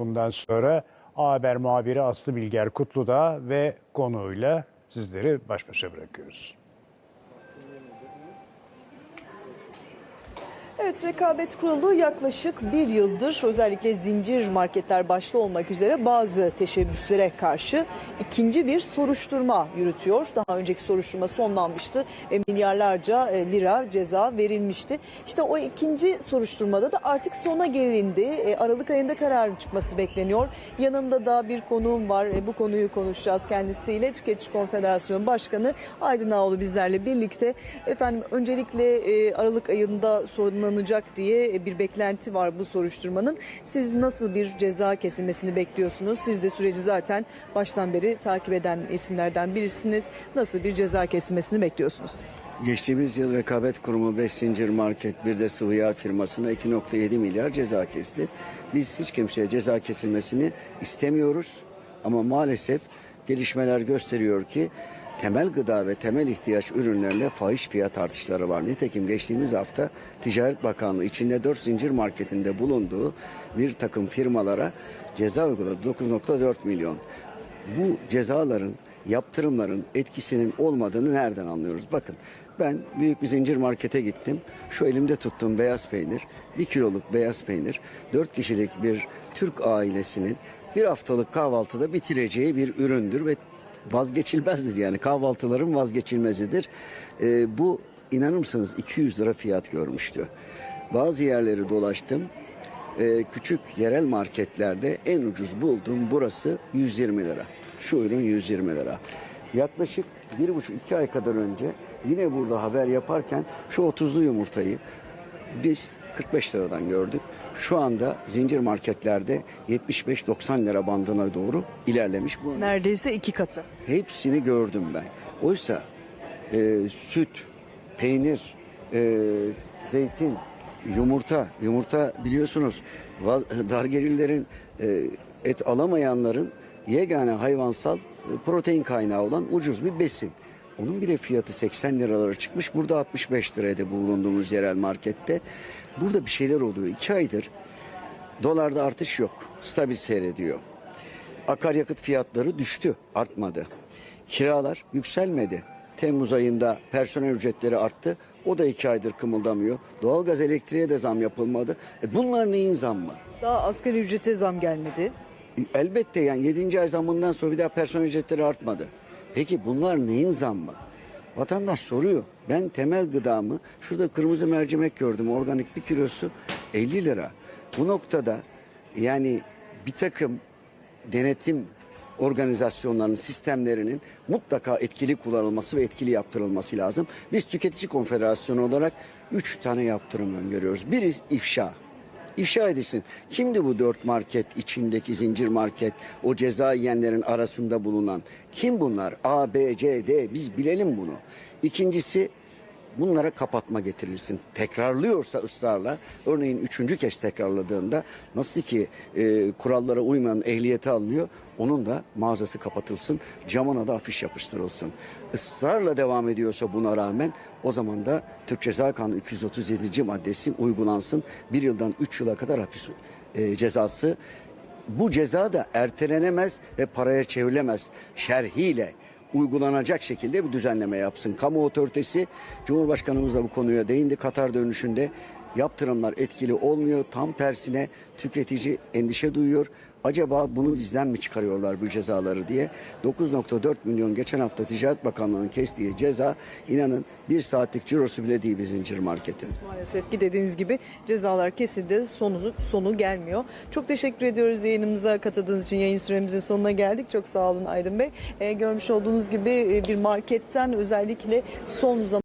Bundan sonra A Haber muhabiri Aslı Bilger Kutlu'da ve konuğuyla sizleri baş başa bırakıyoruz. Evet rekabet kurulu yaklaşık bir yıldır özellikle zincir marketler başta olmak üzere bazı teşebbüslere karşı ikinci bir soruşturma yürütüyor. Daha önceki soruşturma sonlanmıştı ve milyarlarca e, lira ceza verilmişti. İşte o ikinci soruşturmada da artık sona gelindi. E, Aralık ayında kararın çıkması bekleniyor. Yanımda da bir konuğum var. E, Bu konuyu konuşacağız kendisiyle. Tüketici Konfederasyonu Başkanı Aydın Ağoğlu bizlerle birlikte. Efendim öncelikle Aralık ayında sonlanacak diye bir beklenti var bu soruşturmanın. Siz nasıl bir ceza kesilmesini bekliyorsunuz? Siz de süreci zaten baştan beri takip eden isimlerden birisiniz. Nasıl bir ceza kesilmesini bekliyorsunuz? Geçtiğimiz yıl Rekabet Kurumu 5 zincir market bir de sıvı yağ firmasına 2.7 milyar ceza kesti. Biz hiç kimseye ceza kesilmesini istemiyoruz. Ama maalesef gelişmeler gösteriyor ki temel gıda ve temel ihtiyaç ürünlerine fahiş fiyat artışları var. Nitekim geçtiğimiz hafta Ticaret Bakanlığı içinde 4 zincir marketinde bulunduğu bir takım firmalara ceza uyguladı. 9.4 milyon. Bu cezaların yaptırımların etkisinin olmadığını nereden anlıyoruz? Bakın ben büyük bir zincir markete gittim. Şu elimde tuttuğum beyaz peynir, bir kiloluk beyaz peynir, dört kişilik bir Türk ailesinin bir haftalık kahvaltıda bitireceği bir üründür ve vazgeçilmezdir yani kahvaltıların vazgeçilmezidir. Ee, bu inanır mısınız 200 lira fiyat görmüştü. Bazı yerleri dolaştım. Ee, küçük yerel marketlerde en ucuz bulduğum burası 120 lira. Şu ürün 120 lira. Yaklaşık bir buçuk iki ay kadar önce yine burada haber yaparken şu 30'lu yumurtayı biz 45 liradan gördük. Şu anda zincir marketlerde 75-90 lira bandına doğru ilerlemiş. Bu Neredeyse iki katı. hepsini gördüm ben. Oysa e, süt, peynir, e, zeytin, yumurta, yumurta biliyorsunuz dargerillerin e, et alamayanların yegane hayvansal e, protein kaynağı olan ucuz bir besin. Onun bile fiyatı 80 liralara çıkmış. Burada 65 liraydı bulunduğumuz yerel markette. Burada bir şeyler oluyor. İki aydır dolarda artış yok. Stabil seyrediyor. Akaryakıt fiyatları düştü, artmadı. Kiralar yükselmedi. Temmuz ayında personel ücretleri arttı. O da iki aydır kımıldamıyor. Doğalgaz elektriğe de zam yapılmadı. E bunlar neyin zammı? Daha asgari ücrete zam gelmedi. E elbette yani 7. ay zammından sonra bir daha personel ücretleri artmadı. Peki bunlar neyin zammı? Vatandaş soruyor. Ben temel gıdamı şurada kırmızı mercimek gördüm organik bir kilosu 50 lira. Bu noktada yani bir takım denetim organizasyonlarının, sistemlerinin mutlaka etkili kullanılması ve etkili yaptırılması lazım. Biz Tüketici Konfederasyonu olarak üç tane yaptırım öngörüyoruz. Biri ifşa. İfşa edilsin. Kimdi bu dört market içindeki zincir market, o ceza yiyenlerin arasında bulunan? Kim bunlar? A, B, C, D biz bilelim bunu. İkincisi bunlara kapatma getirilsin. Tekrarlıyorsa ısrarla, örneğin üçüncü kez tekrarladığında nasıl ki e, kurallara uymayan ehliyeti alınıyor, onun da mağazası kapatılsın, camına da afiş yapıştırılsın. Israrla devam ediyorsa buna rağmen o zaman da Türk Ceza Kanunu 237. maddesi uygulansın. Bir yıldan üç yıla kadar hapis e, cezası. Bu ceza da ertelenemez ve paraya çevrilemez şerhiyle uygulanacak şekilde bir düzenleme yapsın. Kamu otoritesi Cumhurbaşkanımız da bu konuya değindi Katar dönüşünde. Yaptırımlar etkili olmuyor. Tam tersine tüketici endişe duyuyor. Acaba bunu bizden mi çıkarıyorlar bu cezaları diye 9.4 milyon geçen hafta Ticaret Bakanlığı'nın kestiği ceza inanın bir saatlik cirosu bile değil bir zincir marketin. Maalesef ki dediğiniz gibi cezalar kesildi sonu, sonu gelmiyor. Çok teşekkür ediyoruz yayınımıza katıldığınız için yayın süremizin sonuna geldik. Çok sağ olun Aydın Bey. Ee, görmüş olduğunuz gibi e, bir marketten özellikle son zaman